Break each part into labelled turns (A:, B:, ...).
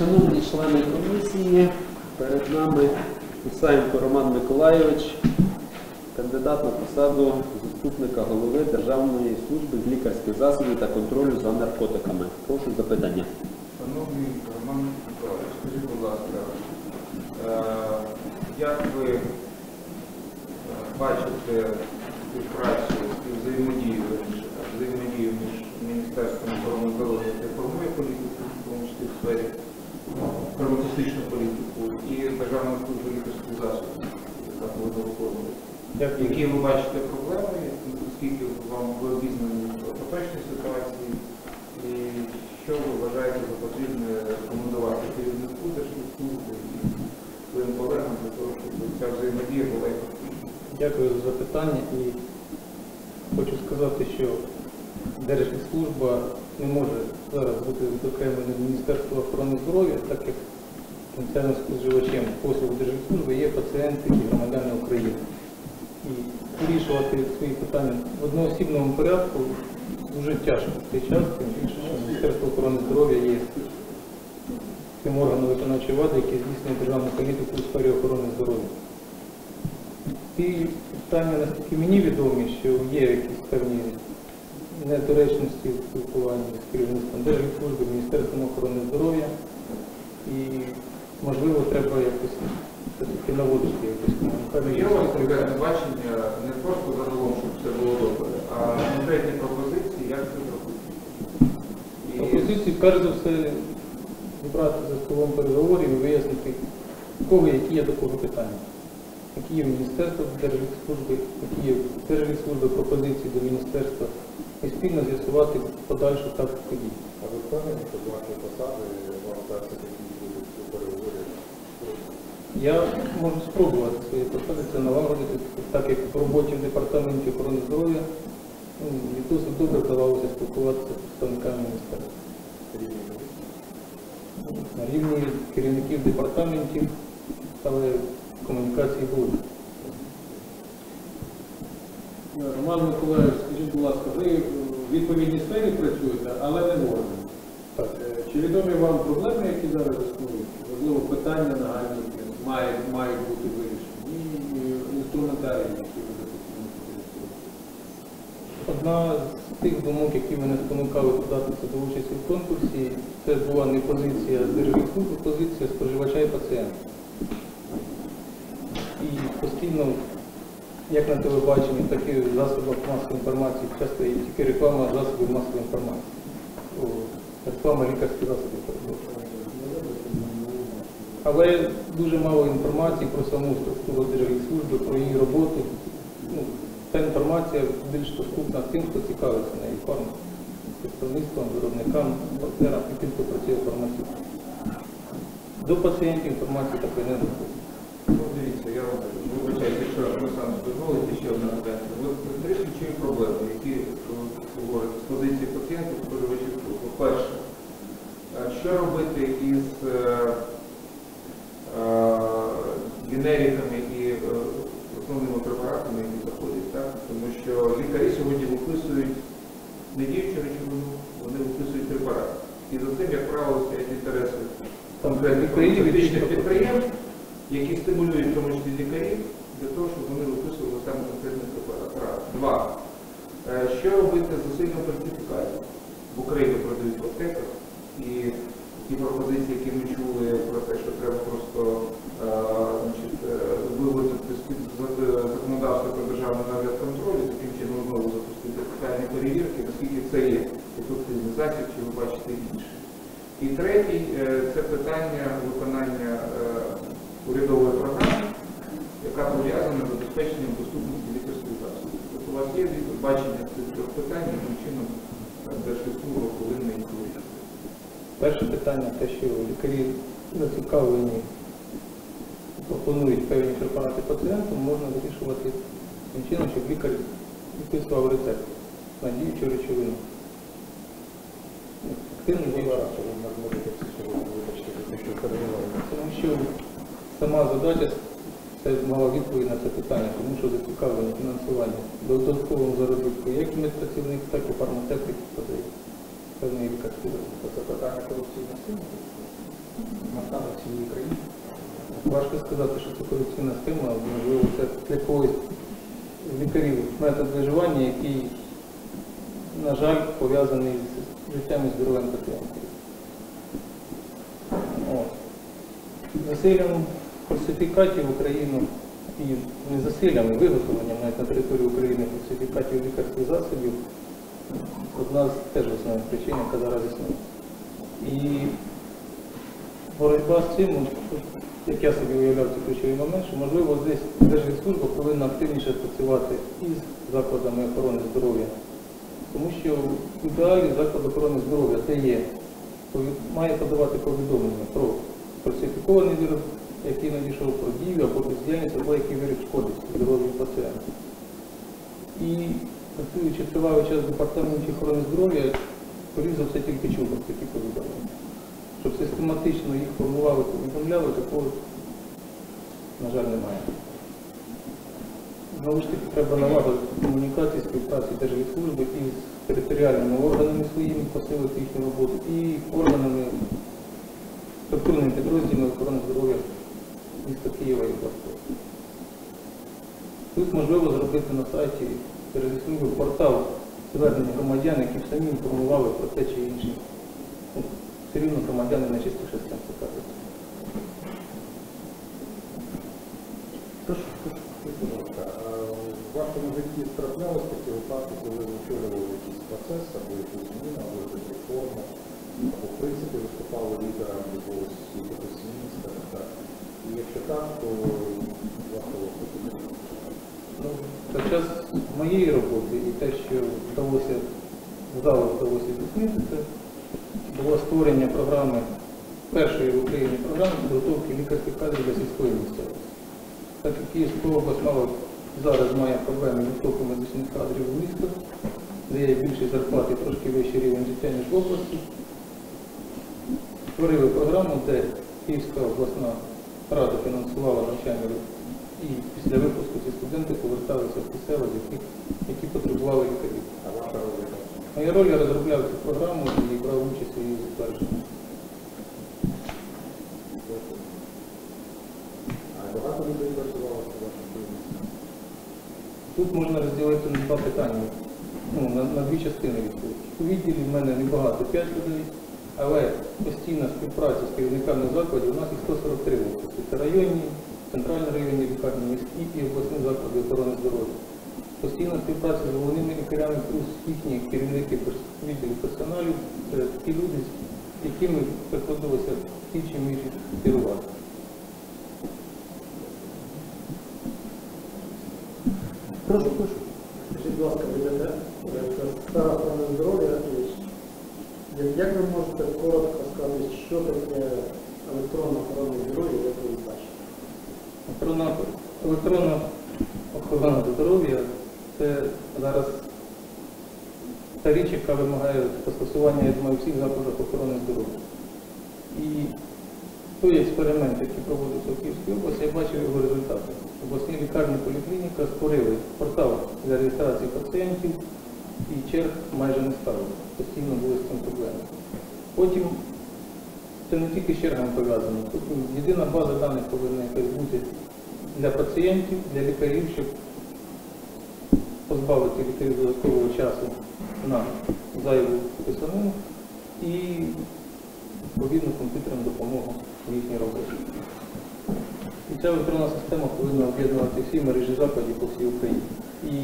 A: Шановні члени комісії, перед нами Ісаєнко Роман Миколайович, кандидат на посаду заступника голови Державної служби з лікарських засобів та контролю за наркотиками. Прошу запитання.
B: Шановний Роман Миколаївич, скажіть, будь ласка, е, як ви е, бачите співпрацю і взаємодію, верніше так, взаємодію між Міністерством охорони здоров'я та формує політику, в тому числі в сфері фармацевтичну політику і Державної служби лікарських засобів, яка повинна виконувати?
C: Дякую.
B: Які ви бачите проблеми, оскільки вам ви обізнані в ситуації, і що ви вважаєте за потрібне рекомендувати керівнику Держслужби і своїм колегам для того, щоб ця взаємодія була ефективною?
C: Дякую за запитання і хочу сказати, що Держслужба не може зараз бути відокремленим Міністерства охорони здоров'я, так як кінцевим споживачем послуг Держслужби є пацієнти і громадяни України. І вирішувати свої питання в одноосібному порядку дуже тяжко в цей час, тим більше, що Міністерство охорони здоров'я є тим органом виконавчої влади, який здійснює державну політику у сфері охорони здоров'я. Ці питання, наскільки мені відомі, що є якісь певні недоречності в спілкуванні з керівництвом Держслужби, Міністерством охорони здоров'я. І, можливо, треба якось все-таки наводити якось
B: Є у вас конкретне бачення не просто загалом, щоб все було добре, а конкретні пропозиції, як це зробити? І
C: Пропозиції, перш за все, зібрати за столом переговорів і вияснити, у кого які є до кого питання. Які є в Міністерства Держслужби, які є в Держслужби пропозиції до Міністерства і спільно з'ясувати подальшу тактику дій.
D: А ви впевнені, що з вашої посади вам вдасться такі будуть переговори?
C: Я можу спробувати свої це налагодити, так як в роботі в департаменті охорони здоров'я ну, мені досить добре вдавалося спілкуватися з представниками міністерства. На рівні керівників департаментів, але комунікації були.
E: Роман Миколаївич, скажіть, будь ласка, ви в відповідній сфері працюєте, але не в органі. Е, Чи відомі вам проблеми, які зараз існують? Можливо, питання нагальні мають, мають бути вирішені і е, інструментарії, які ви допомогли?
C: Одна з тих думок, які мене спонукали податися до участі в конкурсі, це була не позиція держслужби, позиція споживача і пацієнта. І постійно, як на телебаченні, так і в засобах масової інформації, часто є тільки реклама засобів масової інформації. Реклама лікарських засобів. Але дуже мало інформації про саму структуру держслужби, про її роботу. Ну, Ця інформація більш доступна тим, хто цікавиться нею фарм, представництвом, виробникам, партнерам і тим, хто працює в фармації. До пацієнтів інформації такої не доходить.
B: Ну, дивіться, я вам вибачаюся, якщо Олександр дозволить, ще одна. Ви три ключові проблеми, які ви говорите з позиції пацієнтів, споживачів. По-перше, що робити із е, генериками і е, основними препаратами, які заходять, так? Тому що лікарі сьогодні виписують не діючу речовину, вони виписують препарат. І за цим, як правило, стоять інтереси конкретних фармацевтичних підприємств, які стимулюють в тому числі лікарів для того, щоб вони виписували саме конкретний препарат. Раз. Два. Е, Що робити з засильною фальсифікацією? В Україні продають в аптеках і ті пропозиції, які ми чули про те, що треба просто е, значить, е, виводити з-під з- законодавства про державний нагляд контролю, таким чином знову запустити спеціальні перевірки, наскільки це є ефективний засіб, чи ви бачите інше. І третій е, це питання виконання е, урядової програми, яка пов'язана з забезпеченням доступності лікарських засобів. Тобто у вас є бачення цих трьох питань, яким чином е, Держслужба повинна їх вирішити.
C: Перше питання те, що лікарі зацікавлені, пропонують певні препарати пацієнту, можна вирішувати тим чином, щоб лікар виписував рецепт на діючу речовину.
D: Ну,
C: діючу.
D: зараз, що ви не сьогодні, вибачте, за що перебували.
C: Тому що сама задача це мала відповідь на це питання, тому що зацікавлені фінансування додатковому заробітку, як медпрацівник, так і фармацевт, які подають певний засіб.
D: Це питання корупційної сили?
C: всієї країни. Важко сказати, що це корупційна схема, можливо, це для когось лікарів метод виживання, який, на жаль, пов'язаний з життям і здоров'ям пацієнтів. Засиллям фальсифікатів в Україну і не засиллям, а виготовленням навіть на території України фальсифікатів лікарських засобів одна з теж основних причин, яка зараз існує. І боротьба з цим, як я собі уявляв цей ключовий момент, що можливо десь Держлікслужба повинна активніше працювати із закладами охорони здоров'я. Тому що в ідеалі заклад охорони здоров'я це є, має подавати повідомлення про фальсифікований вирок, який надійшов про дію або бездіяльність, або який вирок шкодить здоров'ю пацієнта. І працюючи тривалий час в департаменті охорони здоров'я, скоріше за все тільки чув про такі повідомлення. Щоб систематично їх формували, повідомляли, такого, на жаль, немає. Знову ж таки, треба налагодити комунікації, співпраці Держлікслужби із територіальними органами своїми, посилити їхню роботу і органами, структурними підрозділами охорони здоров'я міста Києва і області. Тут можливо зробити на сайті Держлікслужби портал звернення громадян, які самі інформували про те чи інше. Ну, Все рівно громадяни найчастіше з цим стикаються.
D: Прошу, прошу. Скажіть, будь ласка, а в житті траплялось такі випадки, коли ви очолювали якийсь процес, або якусь зміну, або якусь реформу, або в принципі виступали лідером якогось скажімо так. І якщо так, то виступити.
C: Ну, під час моєї роботи і те, що вдалося, вдало вдалося це було створення програми, першої в Україні програми підготовки лікарських кадрів для сільської місцевості. Так як Київська область зараз має проблеми відтоку медичних кадрів у місто, де є більші зарплати, трошки вищий рівень життя, ніж в області. Створили програму, де Київська обласна рада фінансувала навчання і після випуску ці студенти поверталися в ті села, з яких, які потребували лікарів. Моя роль я розробляв цю програму і брав участь у її затвердженні.
D: А багато людей працювало в вашому?
C: Тут можна розділити на два питання, ну, на, на дві частини відповіді. У відділі в мене небагато, 5 людей, але постійна співпраця з керівниками закладів у нас їх 143 в області. Це районні, центральні районні лікарні, міські і обласні заклади охорони здоров'я. Постійна співпраця з головними лікарями, плюс їхні керівники перс- відділу персоналю, це ті люди, з якими приходилося в тій чи іншій керувати.
A: Прошу, прошу.
F: Скажіть, будь ласка, стара охорона здоров'я, як ви можете коротко сказати, що таке електронна охорона здоров'я, як ви бачите?
C: Електронна охорона здоров'я це зараз та річ, яка вимагає застосування, я думаю, всіх закладах охорони здоров'я. І той експеримент, який проводився в Київській області, я бачив його результати. Обласні лікарні поліклініка створили портал для реєстрації пацієнтів і черг майже не ставили. Постійно були з цим проблеми. Потім це не тільки з чергами пов'язано. Тут єдина база даних повинна якась бути для пацієнтів, для лікарів, щоб позбавити лікарів додаткового часу на зайву писанину і відповідну комп'ютерну допомогу в їхній роботі. Ця електронна система повинна об'єднувати всі мережі закладів по всій Україні. І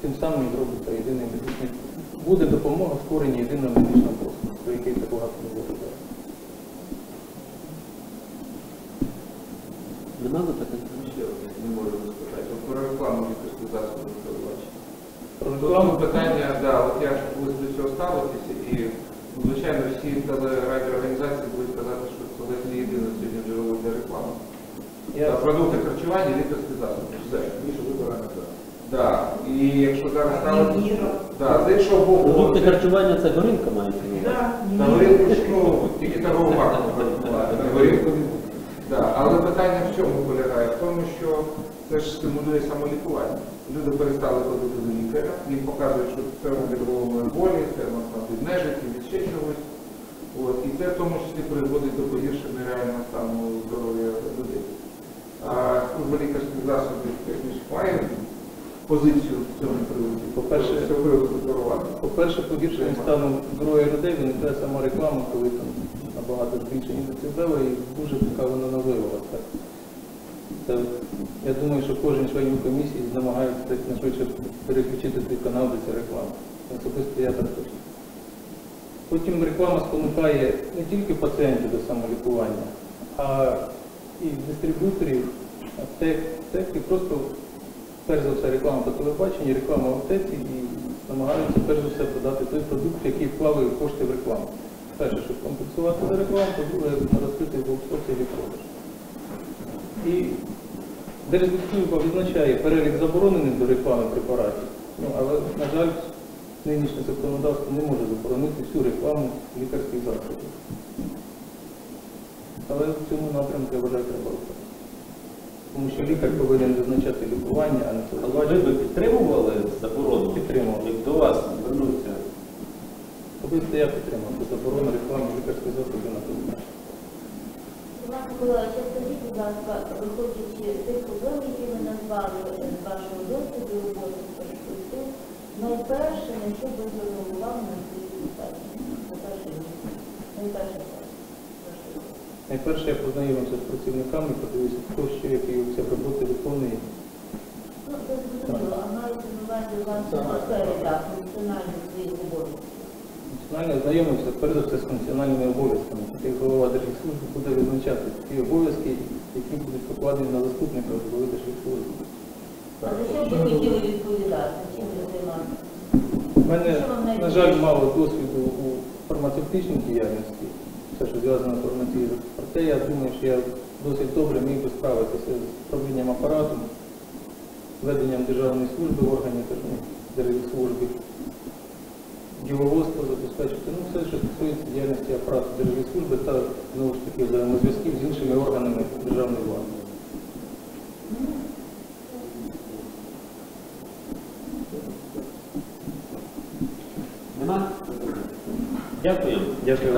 C: тим самим зробиться єдиний медичний. Буде допомога в створенні єдиного медичного простору, про який так багато не буде зараз.
A: Нема запитань?
B: Ще не можу розпитати. Про рекламу що ви.
C: Про рекламу
B: питання, да, от як ви до цього ставитеся, і звичайно всі телерадіоорганізації будуть казати, що це не єдине сьогодні джерело для реклами.
C: Я
B: Продукти харчування, лікарські засоби. Все.
D: Більше вибирання так.
B: Да. І якщо зараз ставити... Да, з іншого боку,
A: Продукти харчування це горілка на увазі?
B: на горілку, ну, тільки торгову марку горілку не буде. Да. Але питання в чому полягає? В тому, що це ж стимулює самолікування. Люди перестали ходити до лікаря, їм показують, що це від головної болі, це можна від нежиті, від ще чогось. От. І це в тому числі призводить до погіршення реального стану служби лікарських засобів технічних має позицію в цьому приводі.
C: По-перше, по-перше, погіршеним станом здоров'я людей виникає сама реклама, коли там набагато збільшені децибели і дуже така вона навивилася. Я думаю, що кожен член комісії намагається найшвидше переключити цей канал до цієї реклами. Особисто я так хочу. Потім реклама спонукає не тільки пацієнтів до самолікування, а і дистриб'юторів, аптек, аптек, просто перш за все реклама по телебаченні, реклама в аптеці і намагаються перш за все продати той продукт, який вклали кошти в рекламу. Перше, щоб компенсувати за рекламу, по-друге, розкрити в обсоці продаж. І Держлікслужба визначає перелік заборонених до реклами препаратів, ну, але, на жаль, нинішнє законодавство не може заборонити всю рекламу лікарських засобів. Але в цьому напрямку, я вважаю, треба рухатися. Тому що лікар повинен визначати лікування, а не
A: Але ви підтримували заборону?
C: Підтримував.
A: Як до вас звернуться?
C: Особисто я підтримав цю заборону реклами лікарських засобів на телебаченні.
G: Іван Миколаївич, а скажіть, будь ласка, виходячи з тих проблем, які ви назвали з вашого досвіду роботи з перспектив, найперше, на що ви звернули увагу на своїй питанні? Найперше. Найперше.
C: Найперше я познайомився з працівниками, подивився, хто що, який обсяг роботи виконує.
G: Ну, це зрозуміло, а мається на увазі ваша так, функціональних своїх обов'язків.
C: Національно знайомився все з функціональними обов'язками. Як голова Держлікслужби буде визначати ті обов'язки, які будуть покладені на заступника голови Держлікслужби.
G: А за що ви хотіли відповідати? Чим ви займаєтеся?
C: У мене, на жаль, мало досвіду у фармацевтичній діяльності, все, що зв'язано з фармацією. Проте я думаю, що я досить добре міг би справитися з управлінням апаратом, веденням державної служби в органі держслужби, діловодство забезпечити, ну все, що стосується діяльності апарату державної служби та знову ж таки взаємозв'язків з іншими органами державної влади.
A: Нема? Дякую.
C: Дякую